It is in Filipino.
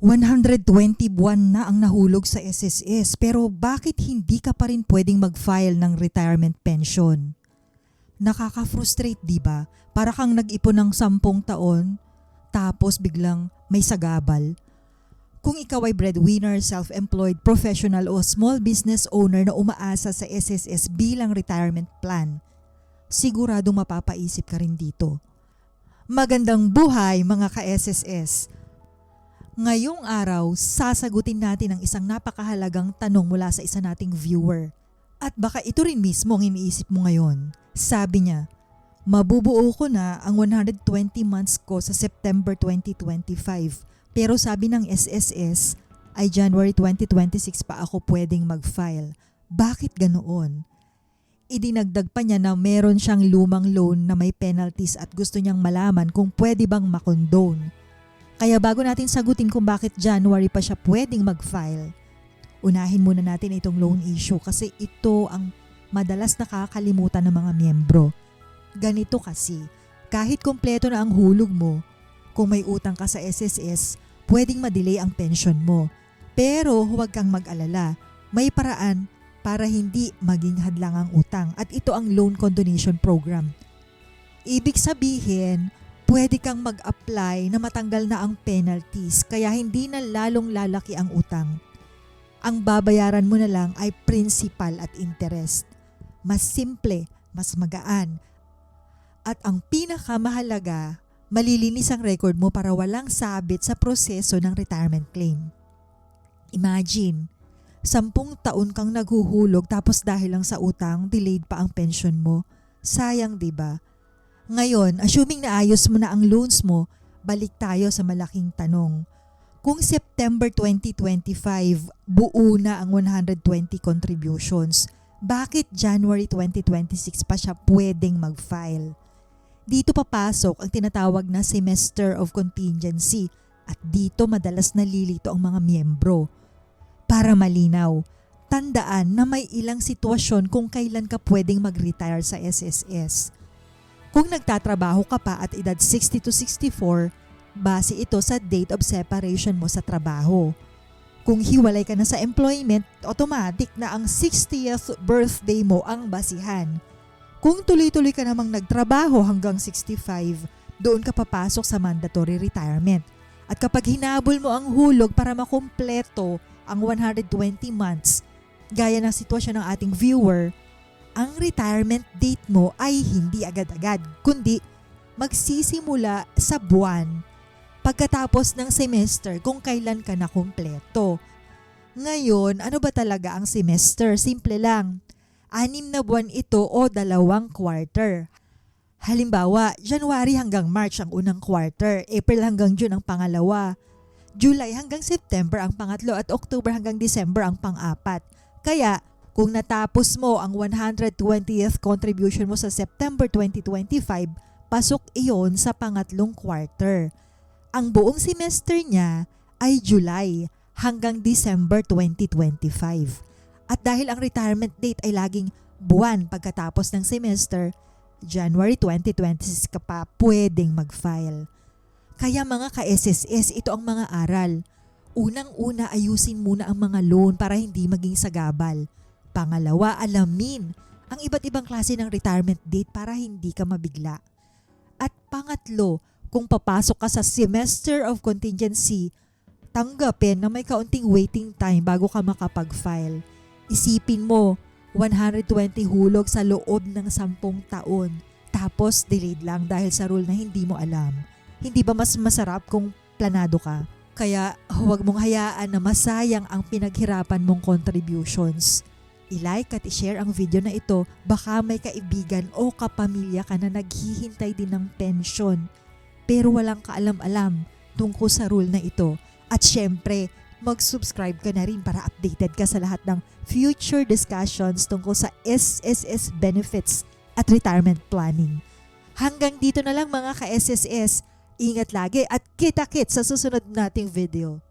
120 buwan na ang nahulog sa SSS pero bakit hindi ka pa rin pwedeng mag-file ng retirement pension? Nakaka-frustrate di ba? Para kang nag-ipon ng sampung taon tapos biglang may sagabal. Kung ikaw ay breadwinner, self-employed, professional o small business owner na umaasa sa SSS bilang retirement plan, sigurado mapapaisip ka rin dito. Magandang buhay mga ka-SSS! Ngayong araw, sasagutin natin ang isang napakahalagang tanong mula sa isa nating viewer. At baka ito rin mismo ang iniisip mo ngayon. Sabi niya, mabubuo ko na ang 120 months ko sa September 2025. Pero sabi ng SSS ay January 2026 pa ako pwedeng mag-file. Bakit ganoon? Idinagdag pa niya na meron siyang lumang loan na may penalties at gusto niyang malaman kung pwede bang makondone. Kaya bago natin sagutin kung bakit January pa siya pwedeng mag-file, unahin muna natin itong loan issue kasi ito ang madalas nakakalimutan ng mga miyembro. Ganito kasi, kahit kompleto na ang hulog mo, kung may utang ka sa SSS, pwedeng madelay ang pension mo. Pero huwag kang mag-alala, may paraan para hindi maging hadlang ang utang at ito ang loan condonation program. Ibig sabihin, pwede kang mag-apply na matanggal na ang penalties kaya hindi na lalong lalaki ang utang. Ang babayaran mo na lang ay principal at interest. Mas simple, mas magaan. At ang pinakamahalaga, malilinis ang record mo para walang sabit sa proseso ng retirement claim. Imagine, sampung taon kang naghuhulog tapos dahil lang sa utang, delayed pa ang pension mo. Sayang 'di ba? Ngayon, assuming na ayos mo na ang loans mo, balik tayo sa malaking tanong. Kung September 2025, buo na ang 120 contributions, bakit January 2026 pa siya pwedeng mag-file? Dito papasok ang tinatawag na semester of contingency at dito madalas nalilito ang mga miyembro. Para malinaw, tandaan na may ilang sitwasyon kung kailan ka pwedeng mag-retire sa SSS. Kung nagtatrabaho ka pa at edad 60 to 64, base ito sa date of separation mo sa trabaho. Kung hiwalay ka na sa employment, automatic na ang 60th birthday mo ang basihan. Kung tuloy-tuloy ka namang nagtrabaho hanggang 65, doon ka papasok sa mandatory retirement. At kapag hinabol mo ang hulog para makumpleto ang 120 months, gaya ng sitwasyon ng ating viewer, ang retirement date mo ay hindi agad-agad, kundi magsisimula sa buwan pagkatapos ng semester kung kailan ka na kumpleto. Ngayon, ano ba talaga ang semester? Simple lang. Anim na buwan ito o dalawang quarter. Halimbawa, January hanggang March ang unang quarter, April hanggang June ang pangalawa, July hanggang September ang pangatlo at October hanggang December ang pang-apat. Kaya, kung natapos mo ang 120th contribution mo sa September 2025, pasok iyon sa pangatlong quarter. Ang buong semester niya ay July hanggang December 2025. At dahil ang retirement date ay laging buwan pagkatapos ng semester, January 2026 ka pa pwedeng mag-file. Kaya mga ka-SSS, ito ang mga aral. Unang-una ayusin muna ang mga loan para hindi maging sagabal. Pangalawa, alamin ang iba't ibang klase ng retirement date para hindi ka mabigla. At pangatlo, kung papasok ka sa semester of contingency, tanggapin na may kaunting waiting time bago ka makapag-file. Isipin mo, 120 hulog sa loob ng 10 taon. Tapos delayed lang dahil sa rule na hindi mo alam. Hindi ba mas masarap kung planado ka? Kaya huwag mong hayaan na masayang ang pinaghirapan mong contributions. I-like at i-share ang video na ito, baka may kaibigan o kapamilya ka na naghihintay din ng pensyon pero walang kaalam-alam tungkol sa rule na ito. At syempre, mag-subscribe ka na rin para updated ka sa lahat ng future discussions tungkol sa SSS benefits at retirement planning. Hanggang dito na lang mga ka-SSS. Ingat lagi at kita-kit sa susunod nating video.